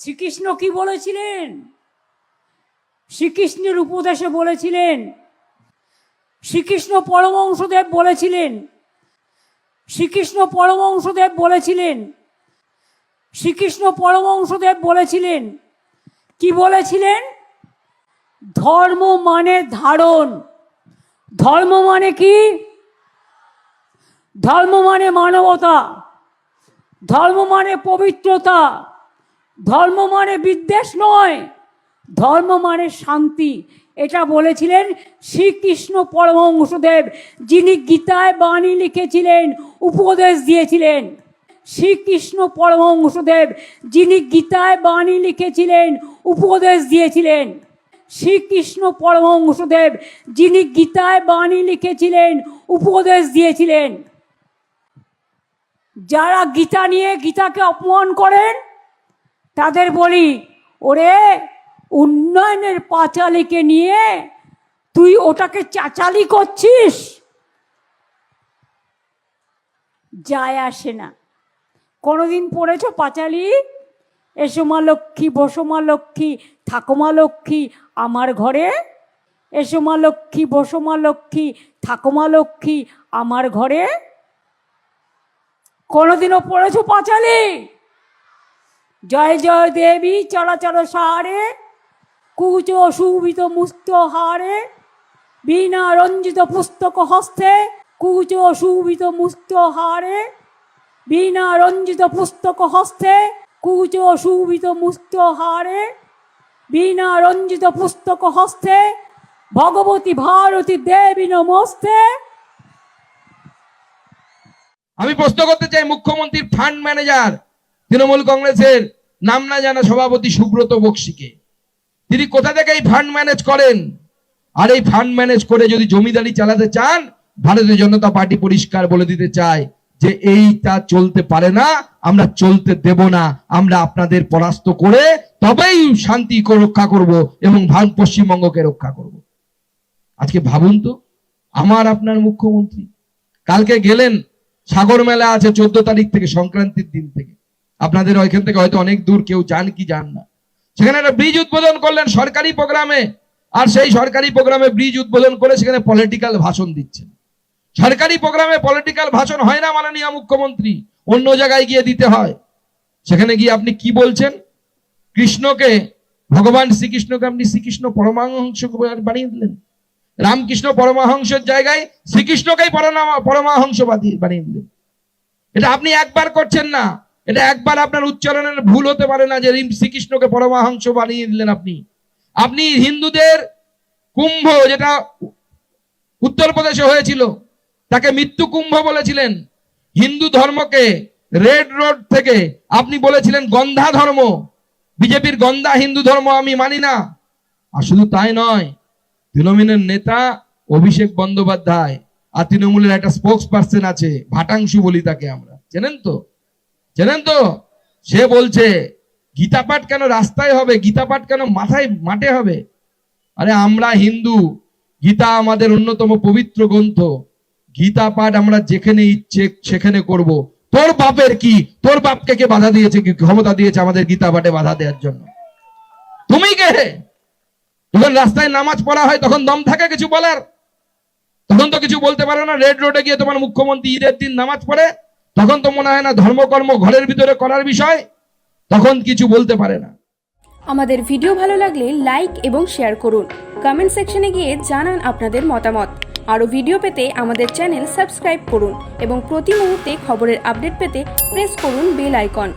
শ্রীকৃষ্ণ কি বলেছিলেন? শ্রীকৃষ্ণের উপদেশে বলেছিলেন, শ্রীকৃষ্ণ পরমংশদেব বলেছিলেন, শ্রীকৃষ্ণ পরমংশদেব বলেছিলেন, শ্রীকৃষ্ণ পরমংশদেব বলেছিলেন, কি বলেছিলেন? ধর্ম মানে ধারণ। ধর্ম মানে কি? ধর্ম মানে মানবতা। ধর্ম মানে পবিত্রতা। ধর্ম মানে বিদ্বেষ নয়। ধর্ম মানে শান্তি। এটা বলেছিলেন শ্রীকৃষ্ণ পরমহংসদেব, যিনি গীতায় বাণী লিখেছিলেন, উপদেশ দিয়েছিলেন। শ্রীকৃষ্ণ পরমহংসদেব, যিনি গীতায় বাণী লিখেছিলেন, উপদেশ দিয়েছিলেন। শ্রীকৃষ্ণ পরমহংসদেব, যিনি গীতায় বাণী লিখেছিলেন, উপদেশ দিয়েছিলেন। যারা গীতা নিয়ে গীতাকে অপমান করেন তাদের বলি, ওরে, উন্নয়নের পাঁচালিকে নিয়ে তুই ওটাকে চাচালি করছিস? যায় আসে না। কোনোদিন পড়েছ পাঁচালি? এসো মা লক্ষ্মী, বসো মা লক্ষ্মী, থাকো মা লক্ষ্মী, আমার ঘরে। এসো মা লক্ষ্মী, বসো মা লক্ষ্মী, থাকো মা লক্ষ্মী, আমার ঘরে। কোনোদিনও পড়েছো পাঁচালি? জয় জয় দেবী চলাচল সারে। কুচ সুবিত মুক্ত হারে। বিনা রঞ্জিত পুস্তক হস্তে কুচ সুবিত মুস্ত হারে। বীণা রঞ্জিত পুস্তক হস্তে কুচ সুবিত মুক্ত হারে। বিনা রঞ্জিত পুস্তক হস্তে ভগবতী ভারতী দেবী নমস্তে। আমি প্রশ্ন করতে চাই, মুখ্যমন্ত্রীর ফান্ড ম্যানেজার তৃণমূল কংগ্রেসের নাম না জানা সভাপতি সুব্রত বক্সিকে। তিনি কোথা থেকে এই ফান্ড ম্যানেজ করেন? আর এই ফান্ড ম্যানেজ করে যদি জমিদারি চালাতে চান, ভারতীয় জনতা পার্টি পরিষ্কার বলে দিতে চায় যে এইটা চলতে পারে না, আমরা চলতে দেব না, আমরা আপনাদের পরাস্ত করে তবেই শান্তি রক্ষা করব এবং ভারত পশ্চিমবঙ্গকে রক্ষা করব। আজকে ভাবুন তো, আমার আপনার মুখ্যমন্ত্রী, কালকে গেলেন, সাগর মেলা আছে চোদ্দ তারিখ থেকে, সংক্রান্তির দিন থেকে। আপনাদের ওইখান থেকে হয়তো অনেক দূর, কেউ যান কি যান না। সেখানে একটা ব্রিজ উদ্বোধন করলেন সরকারি প্রোগ্রামে। আর সেই সরকারি প্রোগ্রামে ব্রিজ উদ্বোধন করে সেখানে পলিটিক্যাল ভাষণ দিচ্ছেন। সরকারি প্রোগ্রামে পলিটিক্যাল ভাষণ হয় না মাননীয় মুখ্যমন্ত্রী। অন্য জায়গায় গিয়ে দিতে হয়। সেখানে গিয়ে আপনি কি বলছেন? কৃষ্ণকে, ভগবান শ্রীকৃষ্ণকে আপনি শ্রীকৃষ্ণ পরমাহংস বানিয়ে দিলেন। রামকৃষ্ণ পরমাহংসের জায়গায় শ্রীকৃষ্ণকেই পরমা- পরমাহংস বানিয়ে দিলেন। এটা আপনি একবার করছেন না। এটা একবার আপনার উচ্চারণের ভুল হতে পারে না যে শ্রীকৃষ্ণকে পরমাহংস বানিয়ে দিলেন আপনি। আপনি হিন্দুদের কুম্ভ যেটা উত্তরপ্রদেশে হয়েছিল, তাকে মৃত্যু কুম্ভ বলেছিলেন। হিন্দু ধর্মকে রেড রোড থেকে আপনি বলেছিলেন গন্ধা ধর্ম। বিজেপির গন্ধা হিন্দু ধর্ম আমি মানি না। আর শুধু তাই নয়, তৃণমূলের নেতা অভিষেক বন্দ্যোপাধ্যায় আর তৃণমূলের একটা স্পোক্স পার্সন আছে, ভাটাংশু বলি তাকে আমরা। চেনেন তো? চেনেন তো? সে বলছে গীতা পাঠ কেন রাস্তায় হবে? গীতা পাঠ কেন মাথায়, মাঠে হবে? আরে আমরা হিন্দু, গীতা আমাদের অন্যতম পবিত্র গ্রন্থ। গীতা পাঠ আমরা যেখানে ইচ্ছে সেখানে করব। তোর বাপের কি? তোর বাপকে কে বাধা দিয়েছে, কি ক্ষমতা দিয়েছে আমাদের গীতা পাঠে বাধা দেওয়ার জন্য? তুমি কে? যখন রাস্তায় নামাজ পড়া হয়, তখন দম থাকে কিছু বলার? তখন তো কিছু বলতে পারো না। রেড রোডে গিয়ে তোমার মুখ্যমন্ত্রী ঈদের দিন নামাজ পড়ে তখন তো মনে হয় না ধর্মকর্ম ঘরের ভিতরে করার বিষয়, তখন কিছু বলতে পারে না। আমাদের ভিডিও ভালো লাগলে লাইক এবং শেয়ার করুন। কমেন্ট সেকশনে গিয়ে জানান আপনাদের মতামত। আরও ভিডিও পেতে আমাদের চ্যানেল সাবস্ক্রাইব করুন এবং প্রতি মুহূর্তে খবরের আপডেট পেতে প্রেস করুন বেল আইকন।